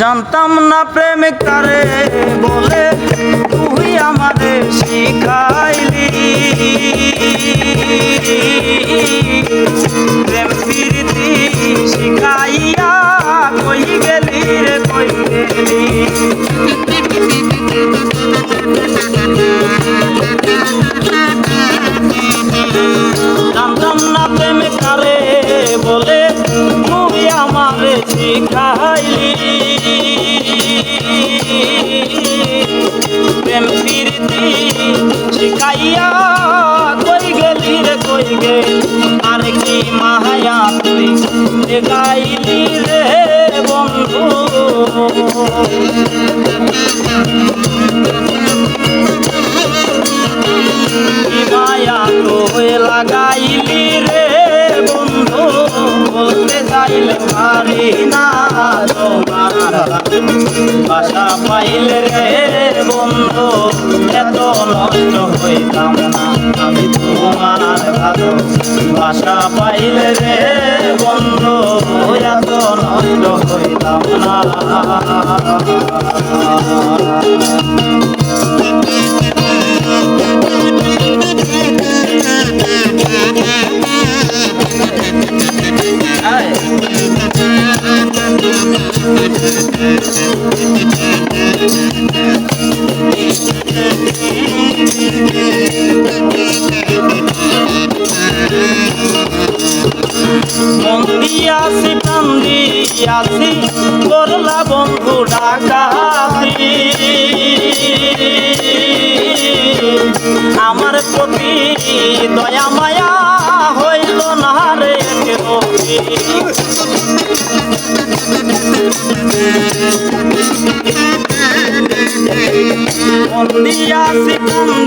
জানতাম না প্রেম কারে বলে তুই আমাদের শিখাইলি। প্রীতি শিখাইয়া কই গেলি রে, কই গে? আর কি মাহায়া তুই গাইলি রে, বন্ধু? মায়া তোয় লাগাইলি রে, বন্ধু? বলতে চাইলে পারি না তোমার বাসা পাইলে রে হইতাম না আমি তোমার ভালো বাসা পাইলে রে বন্ধু এত নষ্ট হইতাম না। মন দিয়াছি প্রাণ দিয়াছি করলা বন্ধু ডাকাতি আমার প্রতি দয়া, মায়া হইল না রে কেরতি।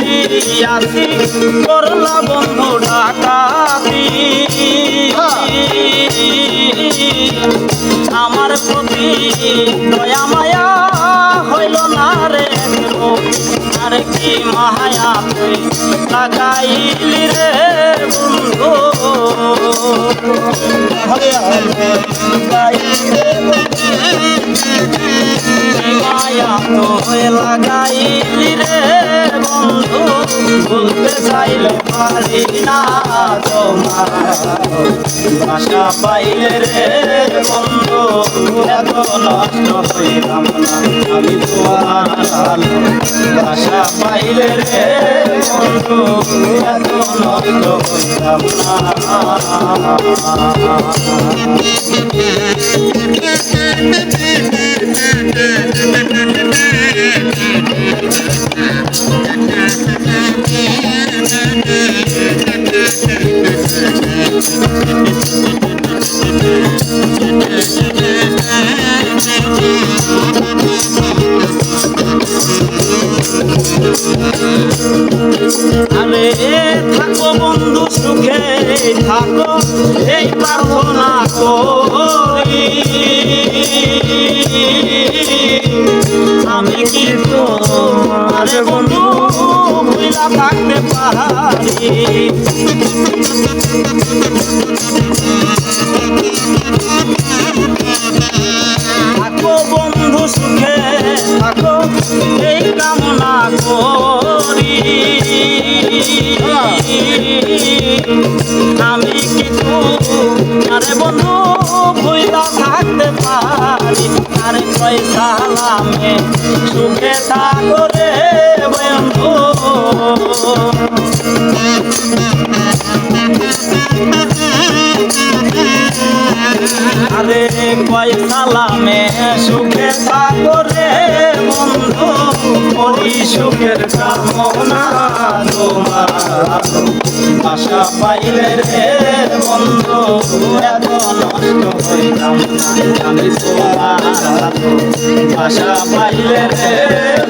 দিয়াছি করলা বন্ধু ডাকাতি। আমার প্রতি দয়া মায়া হইল না রে আর কি মায়া তুই লাগাইলি রে বন্ধু। মায়া তুই লাগাইলি রে বন্ধু বলতে চাইলে পারি না তোমার। ভাষা পাইলে রে বন্ধু, এত নষ্ট হইলাম না। আমি তোমার ভাষা পাইলে রে বন্ধু, এত নষ্ট হইলাম না। এই প্রার্থনা করি আমি কিন্তু আরে বন্ধু ভুলা থাকতে পারি? থাকো বন্ধু সুখে, থাকো, এই কামনা করি। পারি আরে পয়সা লামে সুখে থাকো রে বন্ধু। আরে পয়সা লামে সুখে থাকো রে বন্ধু। করি সুখের কামনা তোমার। আশা পাইলে রে বন্ধু আমি তোমার ভাষা পাইলে রে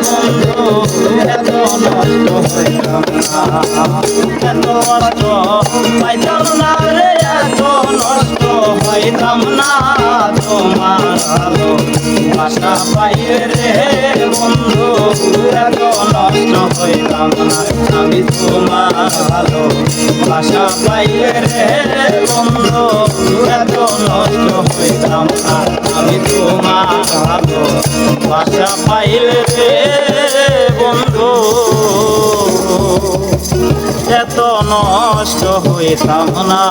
বন্ধু এত নষ্ট হইতাম এত কষ্ট পাইতাম না রে এত নষ্ট হইতাম না তোমার ভালো ভাষা পাইলে রে বন্ধু এত নষ্ট হইতাম না আমি তোমার ভালো ভাষা পাইলে রে বন্ধু এত নষ্ট না আমি তোমার ভালো ভাষা পাইলে বন্ধু। এত না।